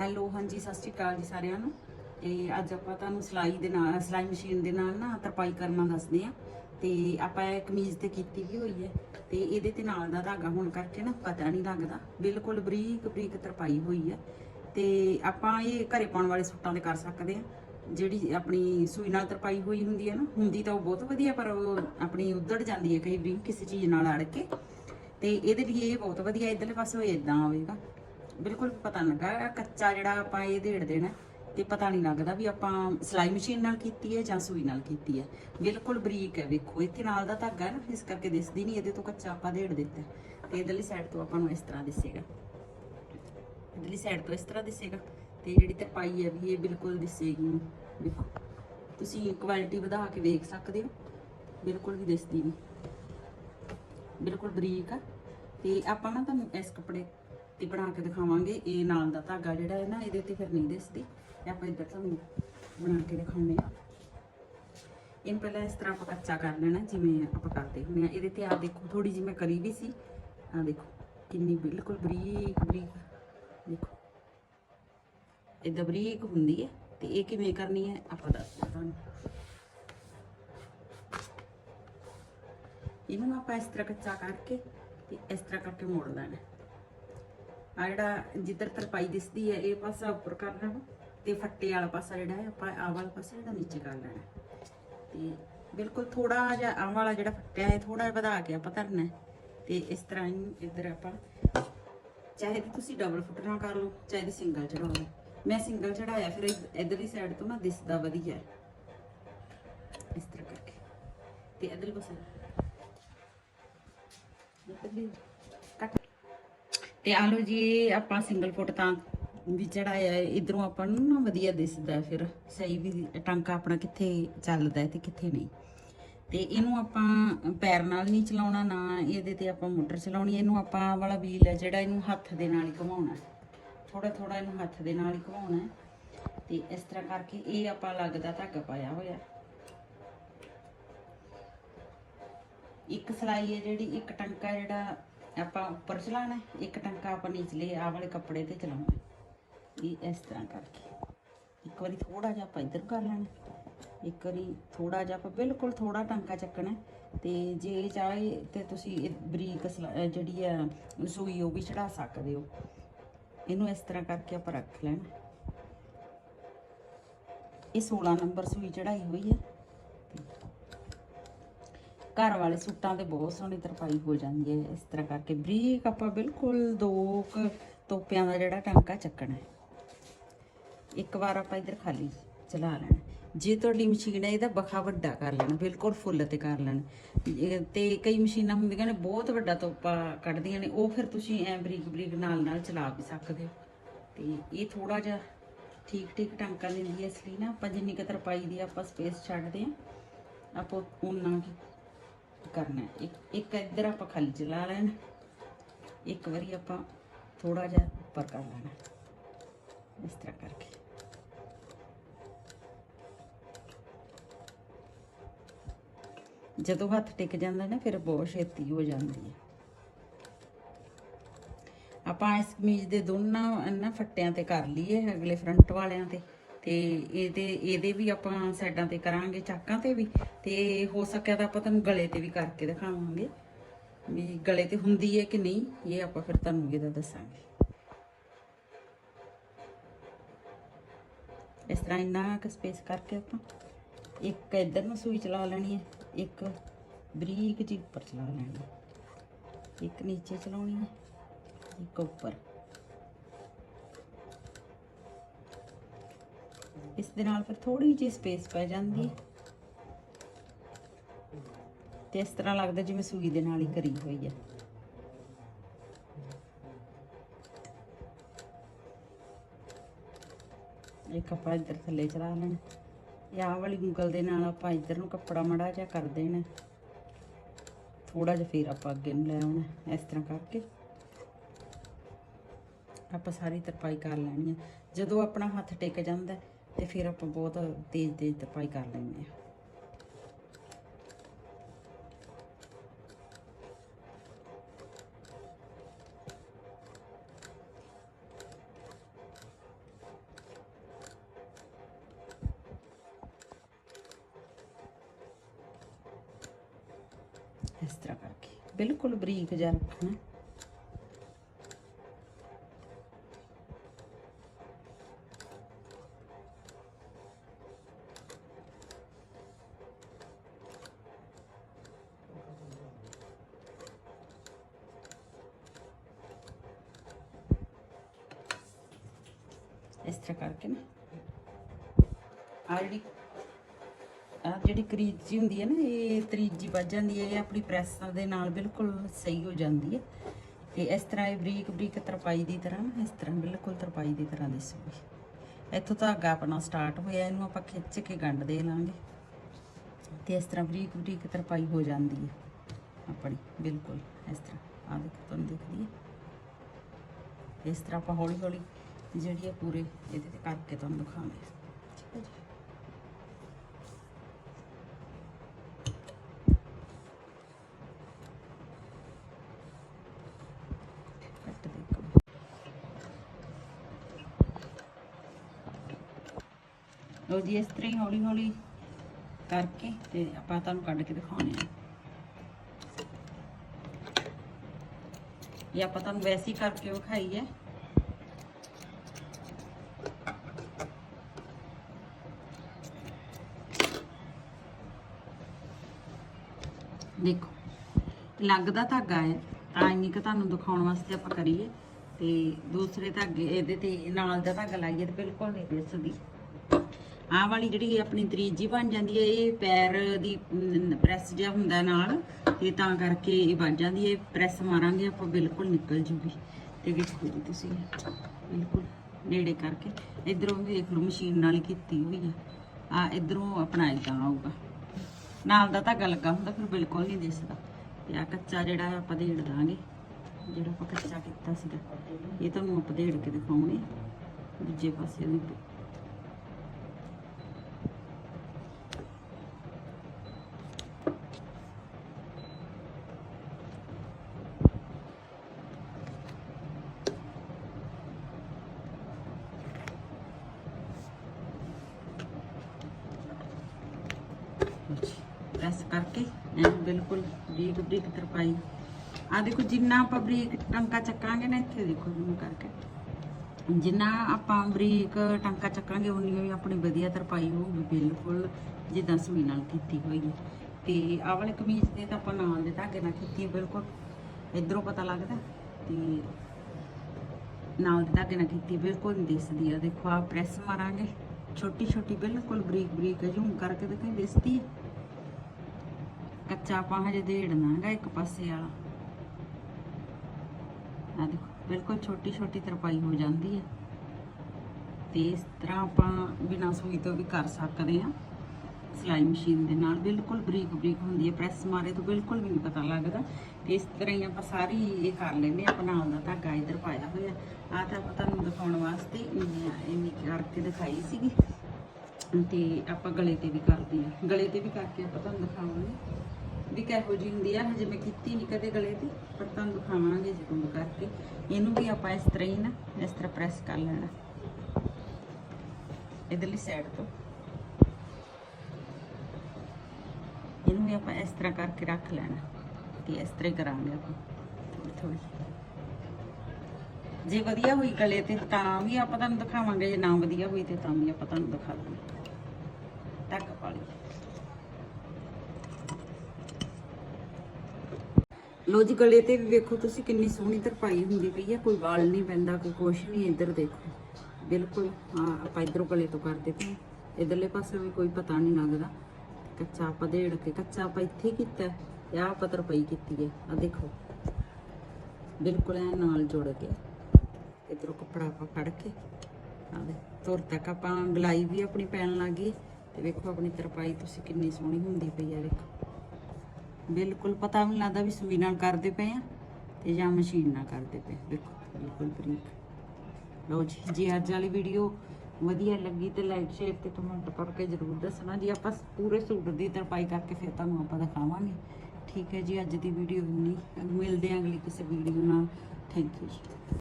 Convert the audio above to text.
Hello, ਹਾਂਜੀ, ਸਤਿ ਸ਼੍ਰੀ ਅਕਾਲ ਜੀ ਸਾਰਿਆਂ ਨੂੰ। ਤੇ ਅੱਜ ਆਪਾਂ ਤੁਹਾਨੂੰ ਸਿਲਾਈ ਦੇ ਨਾਲ, ਸਿਲਾਈ ਮਸ਼ੀਨ ਦੇ ਨਾਲ ਨਾ ਤਰਪਾਈ ਕਰਨਾ ਦੱਸਦੇ ਆ ਤੇ ਆਪਾਂ ਇਹ ਕਮੀਜ਼ ਤੇ ਕੀਤੀ ਵੀ ਹੋਈ ਹੈ। ਤੇ ਇਹਦੇ ਤੇ ਨਾਲ ਦਾ ਧਾਗਾ ਹੋਣ ਕਰਕੇ ਨਾ ਪਤਾ ਨਹੀਂ ਲੱਗਦਾ। ਬਿਲਕੁਲ ਬਰੀਕ ਬਰੀਕ ਤਰਪਾਈ ਹੋਈ ਹੈ। ਤੇ ਆਪਾਂ ਇਹ ਘਰੇ ਪਾਉਣ ਵਾਲੇ ਸੂਟਾਂ ਤੇ ਕਰ ਸਕਦੇ ਆ ਜਿਹੜੀ ਆਪਣੀ ਸੂਈ ਨਾਲ ਤਰਪਾਈ ਹੋਈ ਹੁੰਦੀ ਹੈ ਨਾ, ਹੁੰਦੀ ਤਾਂ ਉਹ ਬਹੁਤ ਵਧੀਆ, ਪਰ ਉਹ ਆਪਣੀ ਉਧੜ ਜਾਂਦੀ ਹੈ ਕਈ ਵਾਰੀ ਕਿਸੇ ਚੀਜ਼ ਨਾਲ ਅੜ ਕੇ। ਤੇ ਇਹਦੇ ਲਈ ਇਹ ਬਹੁਤ ਵਧੀਆ, ਇਧਰਲੇ ਪਾਸੇ ਹੋਏ ਇਦਾਂ ਆਵੇਗਾ ਬਿਲਕੁਲ ਪਤਾ ਨੀ ਲੱਗਾ। ਕੱਚਾ ਜਿਹੜਾ ਆਪਾਂ ਇਹ ਢੇੜ ਦੇਣਾ ਤੇ ਪਤਾ ਨਹੀਂ ਲੱਗਦਾ ਵੀ ਆਪਾਂ ਸਿਲਾਈ ਮਸ਼ੀਨ ਨਾਲ ਕੀਤੀ ਹੈ ਜਾਂ ਸੂਈ ਨਾਲ ਕੀਤੀ ਹੈ। ਬਿਲਕੁਲ ਬਰੀਕ ਹੈ, ਵੇਖੋ, ਇੱਥੇ ਨਾਲ ਦਾ ਧਾਗਾ ਨਾ, ਇਸ ਕਰਕੇ ਦਿਸਦੀ ਨਹੀਂ ਇਹਦੇ ਤੋਂ ਕੱਚਾ ਆਪਾਂ ਢੇੜ ਦਿੱਤਾ ਤੇ ਇਧਰਲੀ ਸਾਈਡ ਤੋਂ ਆਪਾਂ ਨੂੰ ਇਸ ਤਰ੍ਹਾਂ ਦਿਸੇਗਾ। ਇਧਰਲੀ ਸਾਈਡ ਤੋਂ ਇਸ ਤਰ੍ਹਾਂ ਦਿਸੇਗਾ ਤੇ ਜਿਹੜੀ ਤਰਪਾਈ ਹੈ ਵੀ ਇਹ ਬਿਲਕੁਲ ਦਿਸੇਗੀ ਵੇਖੋ, ਤੁਸੀਂ ਕੁਆਲਿਟੀ ਵਧਾ ਕੇ ਵੇਖ ਸਕਦੇ ਹੋ, ਬਿਲਕੁਲ ਵੀ ਦਿਸਦੀ ਨਹੀਂ ਬਿਲਕੁਲ ਬਰੀਕ ਆ। ਤੇ ਆਪਾਂ ਨਾ ਤੁਹਾਨੂੰ ਇਸ ਕੱਪੜੇ ਤੇ ਬਣਾ ਕੇ ਦਿਖਾਵਾਂਗੇ। ਇਹ ਨਾਲ ਦਾ ਧਾਗਾ ਜਿਹੜਾ ਹੈ ਨਾ, ਇਹਦੇ ਤੇ ਫਿਰ ਨਹੀਂ ਦਿਸਦੀ। ਆਪਾਂ ਇੱਧਰ ਤੁਹਾਨੂੰ ਬਣਾ ਕੇ ਦਿਖਾਉਂਦੇ ਆ ਇਹਨੂੰ ਪਹਿਲਾਂ ਇਸ ਤਰ੍ਹਾਂ ਆਪਾਂ ਕੱਚਾ ਕਰ ਲੈਣਾ, ਜਿਵੇਂ ਆਪਾਂ ਕਰਦੇ ਹੁੰਦੇ ਆ ਇਹਦੇ ਤੇ ਆ ਦੇਖੋ ਥੋੜੀ ਜਿਹੀ ਮੈਂ ਕਰੀ ਵੀ ਸੀ। ਆ ਦੇਖੋ, ਕਿੰਨੀ ਬਿਲਕੁਲ ਬਰੀਕ ਬਰੀਕ, ਦੇਖੋ। ਇਦਾਂ ਬਰੀਕ ਹੁੰਦੀ ਹੈ। ਤੇ ਇਹ ਕਿਵੇਂ ਕਰਨੀ ਹੈ, ਆਪਾਂ ਦੱਸਦੇ ਤੁਹਾਨੂੰ। ਇਹਨੂੰ ਆਪਾਂ ਇਸ ਤਰ੍ਹਾਂ ਕੱਚਾ ਕਰਕੇ ਤੇ ਇਸ ਤਰ੍ਹਾਂ ਕਰਕੇ ਮੋੜ ਲੈਣਾ। ਆ ਜਿਹੜਾ ਜਿੱਧਰ ਤਰਪਾਈ ਦਿਸਦੀ ਹੈ, ਇਹ ਪਾਸਾ ਉੱਪਰ ਕਰ ਲੈਣਾ ਤੇ ਫੱਟੇ ਵਾਲਾ ਪਾਸਾ ਜਿਹੜਾ ਹੈ, ਆਪਾਂ ਆਹ ਵਾਲਾ ਪਾਸਾ ਜਿਹੜਾ ਨੀਚੇ ਕਰ ਲੈਣਾ। ਤੇ ਬਿਲਕੁਲ ਥੋੜਾ ਜਿਹਾ ਆਹ ਵਾਲਾ ਜਿਹੜਾ ਫੱਟਿਆ ਹੈ ਥੋੜਾ ਜਿਹਾ ਵਧਾ ਕੇ ਆਪਾਂ ਧਰਨਾ ਤੇ ਇਸ ਤਰ੍ਹਾਂ ਹੀ ਇੱਧਰ ਆਪਾਂ ਚਾਹੇ ਤੁਸੀਂ ਡਬਲ ਫੁੱਟਣਾ ਨਾਲ ਕਰ ਲਓ, ਚਾਹੇ ਤਾਂ ਸਿੰਗਲ ਚੜਾਓ ਮੈਂ ਸਿੰਗਲ ਚੜਾਇਆ ਫਿਰ ਇਧ- ਇੱਧਰਲੀ ਸਾਈਡ ਤੋਂ ਨਾ ਦਿਸਦਾ ਵਧੀਆ ਇਸ ਤਰ੍ਹਾਂ ਕਰਕੇ। ਤੇ ਇੱਧਰਲੀ ਪਾਸੇ। ਇੱਧਰਲੀ। ਤੇ ਆ ਲਓ ਜੀ, ਇਹ ਆਪਾਂ ਸਿੰਗਲ ਫੁੱਟ ਤਾਂ ਵੀ ਚੜਾਇਆ ਇਧਰੋਂ ਆਪਾਂ ਨੂੰ ਨਾ ਵਧੀਆ ਦਿਸਦਾ ਫਿਰ। ਸਹੀ ਵੀ ਟਾਂਕਾ ਆਪਣਾ ਕਿੱਥੇ ਚੱਲਦਾ ਤੇ ਕਿੱਥੇ ਨਹੀਂ। ਤੇ ਇਹਨੂੰ ਆਪਾਂ ਪੈਰ ਨਾਲ ਨਹੀਂ ਚਲਾਉਣਾ, ਨਾ ਇਹਦੇ ਤੇ ਆਪਾਂ ਮੋਟਰ ਚਲਾਉਣੀ। ਇਹਨੂੰ ਆਪਾਂ ਵਾਲਾ ਵੀਲ ਹੈ ਜਿਹੜਾ ਇਹਨੂੰ ਹੱਥ ਦੇ ਨਾਲ ਹੀ ਘੁਮਾਉਣਾ ਥੋੜਾ ਥੋੜਾ ਇਹਨੂੰ ਹੱਥ ਦੇ ਨਾਲ ਹੀ ਘੁਮਾਉਣਾ ਤੇ ਇਸ ਤਰ੍ਹਾਂ ਕਰਕੇ ਇਹ ਆਪਾਂ ਲੱਗਦਾ ਧਾਗਾ ਪਾਇਆ ਹੋਇਆ। ਇੱਕ ਸਲਾਈ ਹੈ ਜਿਹੜੀ, ਇੱਕ ਟਾਂਕਾ ਜਿਹੜਾ ਆਪਾਂ ਉੱਪਰ ਚਲਾਉਣਾ ਇੱਕ ਟੰਕਾ ਆਪਾਂ ਨੀਚਲੇ ਆਹ ਵਾਲੇ ਕੱਪੜੇ ਤੇ ਚਲਾਉਣਾ ਹੈ। ਇਹ ਇਸ ਤਰ੍ਹਾਂ ਕਰਕੇ। ਇੱਕ ਵਾਰੀ ਥੋੜਾ ਜਿਹਾ ਆਪਾਂ ਇੱਧਰ ਕਰ ਲੈਣਾ ਇੱਕ ਵਾਰੀ ਥੋੜਾ ਜਿਹਾ ਆਪਾਂ ਬਿਲਕੁਲ ਥੋੜਾ ਟਾਂਕਾ ਚੱਕਣਾ ਹੈ। ਤੇ ਜੇ ਚਾਹੇ ਤੇ ਤੁਸੀਂ ਇਹ ਬਰੀਕ ਜਿਹੜੀ ਆ ਸੂਈ ਉਹ ਵੀ ਚੜਾ ਸਕਦੇ ਹੋ। ਇਹਨੂੰ ਇਸ ਤਰ੍ਹਾਂ ਕਰਕੇ ਆਪਾਂ ਰੱਖ ਲੈਣਾ ਇਹ 16 ਨੰਬਰ ਸੂਈ ਚੜਾਈ ਹੋਈ ਹੈ। ਘਰ ਵਾਲੇ ਸੂਟਾਂ ਤੇ ਬਹੁਤ ਸੋਹਣੀ ਤਰਪਾਈ ਹੋ ਜਾਂਦੀ ਹੈ, ਇਸ ਤਰ੍ਹਾਂ ਕਰਕੇ ਬਰੀਕ ਆਪਾਂ ਬਿਲਕੁਲ ਦੋ ਕੁ ਤੋਪਿਆਂ ਦਾ ਜਿਹੜਾ ਟਾਂਕਾ ਚੱਕਣਾ ਹੈ। ਇੱਕ ਵਾਰ ਆਪਾਂ ਇੱਧਰ ਖਾਲੀ ਚਲਾ ਲੈਣਾ। ਜੇ ਤੁਹਾਡੀ ਮਸ਼ੀਨ ਹੈ, ਇਹਦਾ ਬਖਾ ਵੱਡਾ ਕਰ ਲੈਣਾ, ਬਿਲਕੁਲ ਫੁੱਲ ਤੇ ਕਰ ਲੈਣਾ। ਇਹ ਤੇ ਕਈ ਮਸ਼ੀਨਾਂ ਹੁੰਦੀਆਂ ਨੇ, ਬਹੁਤ ਵੱਡਾ ਤੋਪਾ ਕੱਢਦੀਆਂ ਨੇ, ਉਹ ਫਿਰ ਤੁਸੀਂ ਐ ਬਰੀਕ ਬਰੀਕ ਨਾਲ ਨਾਲ ਚਲਾ ਵੀ ਸਕਦੇ ਹੋ। ਤੇ ਇਹ ਥੋੜਾ ਜਿਹਾ ਠੀਕ ਠੀਕ ਟਾਂਕਾ ਦਿੰਦੀ ਹੈ ਇਸ ਲਈ ਨਾ, ਆਪਾਂ ਜਿੰਨੀ ਕੁ ਤਰਪਾਈ ਦੀ ਆਪਾਂ ਸਪੇਸ ਛੱਡਦੇ ਆ ਆਪਾਂ ਉਹਨਾਂ ਕਰਨਾ ਇੱਕ ਇੱਕ ਇੱਧਰ ਆਪਾਂ ਖਾਲੀ ਚਲਾ ਲੈਣਾ ਇੱਕ ਵਾਰੀ ਆਪਾਂ ਥੋੜਾ ਜਿਹਾ ਉੱਪਰ ਕਰ ਲੈਣਾ ਇਸ ਤਰ੍ਹਾਂ ਕਰਕੇ। ਜਦੋਂ ਹੱਥ ਟਿਕ ਜਾਂਦਾ ਨਾ, ਫਿਰ ਬਹੁਤ ਛੇਤੀ ਹੋ ਜਾਂਦੀ ਹੈ। ਆਪਾਂ ਇਸ ਕਮੀਜ਼ ਦੇ ਦੋਨਾਂ ਨਾ ਫੱਟਿਆਂ ਤੇ ਕਰ ਲਈਏ, ਅਗਲੇ ਫਰੰਟ ਵਾਲਿਆਂ ਤੇ। ਤੇ ਇਹਦੇ ਇਹਦੇ ਵੀ ਆਪਾਂ ਸਾਈਡਾਂ ਤੇ ਕਰਾਂਗੇ, ਚਾਕਾਂ ਤੇ ਵੀ, ਤੇ ਹੋ ਸਕਿਆ ਤਾਂ ਆਪਾਂ ਤੁਹਾਨੂੰ ਗਲੇ ਤੇ ਵੀ ਕਰਕੇ ਦਿਖਾਵਾਂਗੇ ਵੀ ਗਲੇ ਤੇ ਹੁੰਦੀ ਹੈ ਕਿ ਨਹੀਂ, ਇਹ ਆਪਾਂ ਫਿਰ ਤੁਹਾਨੂੰ ਇਹਦਾ ਦੱਸਾਂਗੇ। ਇਸ ਤਰ੍ਹਾਂ ਇੰਨਾ ਕੁ ਸਪੇਸ ਕਰਕੇ ਆਪਾਂ ਇੱਕ ਇੱਧਰ ਨੂੰ ਸੂਈ ਚਲਾ ਲੈਣੀ ਹੈ, ਇੱਕ ਬਰੀਕ ਜਿਹੀ ਉੱਪਰ ਚਲਾ ਲੈਣੀ ਹੈ, ਇੱਕ ਨੀਚੇ ਚਲਾਉਣੀ ਹੈ, ਇੱਕ ਉੱਪਰ। ਇਸ ਦੇ ਨਾਲ ਫਿਰ ਥੋੜੀ ਜਿਹੀ ਸਪੇਸ ਪੈ ਜਾਂਦੀ ਹੈ। ਤੇ ਇਸ ਤਰ੍ਹਾਂ ਲੱਗਦਾ ਜਿਵੇਂ ਸੂਈ ਦੇ ਨਾਲ ਹੀ ਕਰੀ ਹੋਈ ਹੈ। ਇੱਕ ਆਪਾਂ ਇੱਧਰ ਥੱਲੇ ਚਲਾ ਲੈਣਾ। ਇਹ ਆਹ ਵਾਲੀ ਉਂਗਲ ਦੇ ਨਾਲ ਆਪਾਂ ਇੱਧਰ ਨੂੰ ਕੱਪੜਾ ਮੜਾ ਜਿਹਾ ਕਰ ਦੇਣਾ। ਥੋੜਾ ਜਿਹਾ ਫਿਰ ਆਪਾਂ ਅੱਗੇ ਨੂੰ ਲੈ ਆਉਣਾ ਇਸ ਤਰ੍ਹਾਂ ਕਰਕੇ। ਆਪਾਂ ਸਾਰੀ ਤਰਪਾਈ ਕਰ ਲੈਣੀ ਹੈ। ਜਦੋਂ ਆਪਣਾ ਹੱਥ ਟਿਕ ਜਾਂਦਾ ਤੇ ਫਿਰ ਆਪਾਂ ਬਹੁਤ ਤੇਜ਼ ਤੇਜ਼ ਤਰਪਾਈ ਕਰ ਲੈਂਦੇ ਆ ਇਸ ਤਰ੍ਹਾਂ ਕਰਕੇ। ਬਿਲਕੁਲ ਬਰੀਕ ਜਿਹਾ ਰੱਖਣਾ। ਤਰ੍ਹਾਂ ਕਰਕੇ ਨਾ। ਆ ਜਿਹੜੀ ਆ ਜਿਹੜੀ ਕਰੀਜ ਹੁੰਦੀ ਹੈ ਨਾ, ਇਹ ਤਰੀਜੀ ਵੱਜ ਜਾਂਦੀ ਹੈ, ਇਹ ਆਪਣੀ ਪ੍ਰੈਸ ਦੇ ਨਾਲ ਬਿਲਕੁਲ ਸਹੀ ਹੋ ਜਾਂਦੀ ਹੈ। ਤੇ ਇਸ ਤਰ੍ਹਾਂ ਇਹ ਬਰੀਕ ਬਰੀਕ ਤਰਪਾਈ ਦੀ ਤਰ੍ਹਾਂ ਇਸ ਤਰ੍ਹਾਂ ਬਿਲਕੁਲ ਤਰਪਾਈ ਦੀ ਤਰ੍ਹਾਂ ਦਿਸੂਗੀ ਇੱਥੋਂ ਧਾਗਾ ਆਪਣਾ ਸਟਾਰਟ ਹੋਇਆ, ਇਹਨੂੰ ਆਪਾਂ ਖਿੱਚ ਕੇ ਗੰਢ ਦੇ ਲਾਂਗੇ। ਤੇ ਇਸ ਤਰ੍ਹਾਂ ਬਰੀਕ ਬਰੀਕ ਤਰਪਾਈ ਹੋ ਜਾਂਦੀ ਹੈ ਆਪਣੀ, ਬਿਲਕੁਲ ਇਸ ਤਰ੍ਹਾਂ। ਆ ਦੇਖੋ, ਤੁਹਾਨੂੰ ਦਿਖਦੀ ਹੈ। ਇਸ ਤਰ੍ਹਾਂ ਆਪਾਂ ਹੌਲੀ ਹੌਲੀ ਜਿਹੜੀ ਹੈ ਪੂਰੇ ਇਹਦੇ ਤੇ ਕਰਕੇ ਤੁਹਾਨੂੰ ਦਿਖਾਉਂਦੇ ਹਾਂ। ਜੀ, ਇਸ ਤਰ੍ਹਾਂ ਹੀ ਹੌਲੀ ਹੌਲੀ ਕਰਕੇ ਤੇ ਆਪਾਂ ਤੁਹਾਨੂੰ ਕੱਢ ਕੇ ਦਿਖਾਉਣੇ ਆ। ਇਹ ਆਪਾਂ ਤੁਹਾਨੂੰ ਵੈਸੇ ਕਰਕੇ ਵਿਖਾਈ ਹੈ। ਦੇਖੋ, ਲੱਗਦਾ ਧਾਗਾ ਹੈ, ਤਾਂ ਇੰਨੀ ਕੁ ਤੁਹਾਨੂੰ ਦਿਖਾਉਣ ਵਾਸਤੇ ਆਪਾਂ ਕਰੀਏ ਤੇ ਦੂਸਰੇ ਧਾਗੇ, ਇਹਦੇ ਤੇ ਨਾਲ ਦਾ ਧਾਗਾ ਲਾਈਏ ਤੇ ਬਿਲਕੁਲ ਨਹੀਂ ਦਿਸਦੀ। ਆਹ ਵਾਲੀ ਜਿਹੜੀ ਆਪਣੀ ਤਰੀਜੀ ਬਣ ਜਾਂਦੀ ਹੈ, ਇਹ ਪੈਰ ਦੀ ਪ੍ਰੈਸ ਜਿਹਾ ਹੁੰਦਾ ਨਾਲ, ਤੇ ਤਾਂ ਕਰਕੇ ਇਹ ਬਣ ਜਾਂਦੀ ਹੈ, ਪ੍ਰੈਸ ਮਾਰਾਂਗੇ ਆਪਾਂ, ਬਿਲਕੁਲ ਨਿਕਲ ਜੂਗੀ। ਤੇ ਵੇਖੋ ਜੀ ਤੁਸੀਂ, ਬਿਲਕੁਲ ਨੇੜੇ ਕਰਕੇ। ਇਧਰੋਂ ਵੀ ਦੇਖ ਲਓ, ਮਸ਼ੀਨ ਨਾਲ ਕੀਤੀ ਹੋਈ ਆ। ਆ ਇਧਰੋਂ ਆਪਣਾ ਇਦਾਂ ਆਊਗਾ। ਨਾਲ ਦਾ ਧਾਗਾ ਲੱਗਾ ਹੁੰਦਾ, ਫਿਰ ਬਿਲਕੁਲ ਨਹੀਂ ਦਿਸਦਾ। ਤੇ ਆ ਕੱਚਾ ਜਿਹੜਾ ਆਪਾਂ ਦੇੜ ਦਾਂਗੇ। ਜਿਹੜਾ ਆਪਾਂ ਕੱਚਾ ਕੀਤਾ ਸੀਗਾ, ਇਹ ਤੁਹਾਨੂੰ ਆਪਾਂ ਦੇੜ ਕੇ ਦਿਖਾਉਣੇ ਦੂਜੇ ਪਾਸੇ ਵੀ ਪ੍ਰੈਸ ਕਰਕੇ ਐਨ ਬਿਲਕੁਲ ਬਰੀਕ ਬਰੀਕ ਤਰਪਾਈ ਆ ਦੇਖੋ, ਜਿੰਨਾ ਆਪਾਂ ਬਰੀਕ ਟੰਕਾ ਚੱਕਾਂਗੇ ਨਾ, ਇੱਥੇ ਦੇਖੋ ਜਿਵੇਂ ਕਰਕੇ। ਜਿੰਨਾ ਆਪਾਂ ਬਰੀਕ ਟੰਕਾ ਚੱਕਾਂਗੇ ਉਨੀ ਹੀ ਆਪਣੀ ਵਧੀਆ ਤਰਪਾਈ ਹੋਊਗੀ, ਬਿਲਕੁਲ ਜਿੱਦਾਂ ਸੂਈ ਨਾਲ ਕੀਤੀ ਹੋਈ। ਹੈ ਤੇ ਆਹ ਵਾਲੇ ਕਮੀਜ਼ ਦੇ ਤਾਂ ਆਪਾਂ ਨਾਲ ਦੇ ਧਾਗੇ ਨਾਲ ਕੀਤੀ ਬਿਲਕੁਲ। ਇਧਰੋਂ ਪਤਾ ਲੱਗਦਾ, ਤੇ ਨਾਲ ਦੇ ਧਾਗੇ ਨਾਲ ਕੀਤੀ, ਬਿਲਕੁਲ ਨਹੀਂ ਦਿਸਦੀ। ਆ ਦੇਖੋ ਆ ਪ੍ਰੈਸ ਮਾਰਾਂਗੇ। ਛੋਟੀ ਛੋਟੀ ਬਿਲਕੁਲ ਬਰੀਕ ਬਰੀਕ ਜੂਮ ਕਰਕੇ ਦੇਖੋ, ਦਿਸਦੀ ਹੈ। ਕੱਚਾ ਆਪਾਂ ਹਜੇ ਦੇੜਨਾ ਹੈਗਾ ਇੱਕ ਪਾਸੇ ਵਾਲਾ। ਆ ਦੇਖੋ, ਬਿਲਕੁਲ ਛੋਟੀ ਛੋਟੀ ਤਰਪਾਈ ਹੋ ਜਾਂਦੀ ਹੈ। ਤੇ ਇਸ ਤਰ੍ਹਾਂ ਆਪਾਂ ਬਿਨਾਂ ਸੂਈ ਤੋਂ ਵੀ ਕਰ ਸਕਦੇ ਆ ਸਿਲਾਈ ਮਸ਼ੀਨ ਦੇ ਨਾਲ ਬਿਲਕੁਲ ਬਰੀਕ ਬਰੀਕ ਹੁੰਦੀ ਹੈ, ਪ੍ਰੈਸ ਮਾਰੇ ਤੋਂ ਬਿਲਕੁਲ ਵੀ ਨਹੀਂ ਪਤਾ ਲੱਗਦਾ। ਤੇ ਇਸ ਤਰ੍ਹਾਂ ਹੀ ਆਪਾਂ ਸਾਰੀ ਇਹ ਕਰ ਲੈਂਦੇ ਆਪਾਂ ਨਾਲ ਦਾ ਧਾਗਾ ਇਧਰ ਪਾਇਆ ਹੋਇਆ। ਆ ਤਾਂ ਆਪਾਂ ਤੁਹਾਨੂੰ ਦਿਖਾਉਣ ਵਾਸਤੇ ਇੰਨੀ ਇੰਨੀ ਕਰਕੇ ਦਿਖਾਈ ਸੀਗੀ। ਤੇ ਆਪਾਂ ਗਲੇ ਤੇ ਵੀ ਕਰਦੇ ਆ ਗਲੇ ਤੇ ਵੀ ਕਰਕੇ ਆਪਾਂ ਤੁਹਾਨੂੰ ਦਿਖਾਵਾਂਗੇ। ਵੀ ਕਿਹੋ ਜਿਹੀ ਹੁੰਦੀ ਆ ਹਜੇ ਮੈਂ ਕੀਤੀ ਨਹੀਂ ਕਦੇ ਗਲੇ ਦੀ, ਪਰ ਤੁਹਾਨੂੰ ਦਿਖਾਵਾਂਗੇ ਜ਼ਰੂਰ ਕਰਕੇ। ਇਹਨੂੰ ਵੀ ਆਪਾਂ ਇਸ ਤਰ੍ਹਾਂ ਹੀ ਨਾ, ਇਸ ਤਰ੍ਹਾਂ ਪ੍ਰੈਸ ਕਰ ਲੈਣਾ। ਇਧਰਲੀ ਸਾਈਡ ਤੋਂ। ਇਹਨੂੰ ਵੀ ਆਪਾਂ ਇਸ ਤਰ੍ਹਾਂ ਕਰਕੇ ਰੱਖ ਲੈਣਾ ਤੇ ਇਸ ਤਰ੍ਹਾਂ ਹੀ ਕਰਾਂਗੇ ਆਪਾਂ। ਥੋੜੀ ਥੋੜੀ ਜੇ ਵਧੀਆ ਹੋਈ ਗਲੇ ਤੇ, ਤਾਂ ਵੀ ਆਪਾਂ ਤੁਹਾਨੂੰ ਦਿਖਾਵਾਂਗੇ, ਜੇ ਨਾ ਵਧੀਆ ਹੋਈ ਤੇ ਤਾਂ ਵੀ ਆਪਾਂ ਤੁਹਾਨੂੰ ਦਿਖਾ ਦਾਂਗੇ ਟੱਕ ਪਾ ਲਈ ਲੋ ਜੀ, ਗਲੇ ਤੇ ਵੀ ਵੇਖੋ ਤੁਸੀਂ ਕਿੰਨੀ ਸੋਹਣੀ ਤਰਪਾਈ ਹੁੰਦੀ ਪਈ ਹੈ ਕੋਈ ਵਾਲ ਨਹੀਂ ਪੈਂਦਾ, ਕੋਈ ਕੁਛ ਨਹੀਂ, ਇੱਧਰ ਦੇਖੋ। ਬਿਲਕੁਲ, ਹਾਂ, ਆਪਾਂ ਇੱਧਰੋਂ ਗਲੇ ਤੋਂ ਕਰਦੇ ਪਏ ਇਧਰਲੇ ਪਾਸੇ ਵੀ ਕੋਈ ਪਤਾ ਨਹੀਂ ਲੱਗਦਾ। ਕੱਚਾ ਆਪਾਂ ਦੇੜ ਕੇ, ਕੱਚਾ ਆਪਾਂ ਇੱਥੇ ਕੀਤਾ ਤੇ ਆਹ ਆਪਾਂ ਤਰਪਾਈ ਕੀਤੀ ਹੈ। ਆ ਦੇਖੋ। ਬਿਲਕੁਲ ਐ ਨਾਲ ਜੁੜ ਗਿਆ। ਇਧਰੋਂ ਕੱਪੜਾ ਆਪਾਂ ਫੜ ਕੇ ਆ ਦੇ ਤੁਰ ਤੱਕ ਆਪਾਂ ਗਲਾਈ ਵੀ ਆਪਣੀ ਪੈਣ ਲੱਗੀ ਤੇ ਵੇਖੋ ਆਪਣੀ ਤਰਪਾਈ ਤੁਸੀਂ ਕਿੰਨੀ ਸੋਹਣੀ ਹੁੰਦੀ ਪਈ ਆ ਦੇਖੋ ਬਿਲਕੁਲ ਪਤਾ ਵੀ ਨਹੀਂ ਲੱਗਦਾ ਵੀ ਸੂਈ ਨਾਲ ਕਰਦੇ ਪਏ ਆ ਤੇ ਜਾਂ ਮਸ਼ੀਨ ਨਾਲ ਕਰਦੇ ਪਏ ਦੇਖੋ, ਬਿਲਕੁਲ ਬਰੀਕ। ਲਓ ਜੀ, ਜੇ ਅੱਜ ਵਾਲੀ ਵੀਡੀਓ ਵਧੀਆ ਲੱਗੀ ਤੇ ਲਾਈਕ ਸ਼ੇਅਰ ਤੇ ਕਮੈਂਟ ਕਰਕੇ ਜਰੂਰ ਦੱਸਣਾ। ਜੀ ਆਪਾਂ ਪੂਰੇ ਸੂਟ ਦੀ ਤਰਪਾਈ ਕਰਕੇ ਫਿਰ ਤੁਹਾਨੂੰ ਆਪਾਂ ਦਿਖਾਵਾਂਗੇ। ਠੀਕ ਹੈ ਜੀ, ਅੱਜ ਦੀ ਵੀਡੀਓ ਇੰਨੀ। ਮਿਲਦੇ ਆਂ ਅਗਲੀ ਕਿਸੇ ਵੀਡੀਓ ਨਾਲ। ਥੈਂਕ ਯੂ ਜੀ।